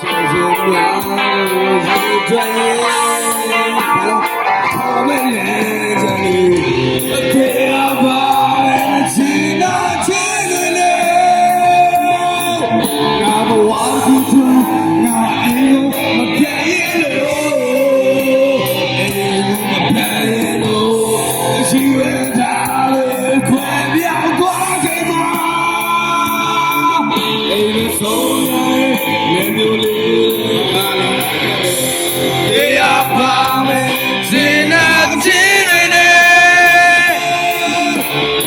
ကျေးဇူးများလို့ရတဲ့ကြွယ်ဘာမလဲကြည်အပြေအပါအချီနာချီနေငါဘဝကူချာငါအင်းကိုမပြည့်ရလို့အင်းကိုမပြည့်လို့ရှိရတာ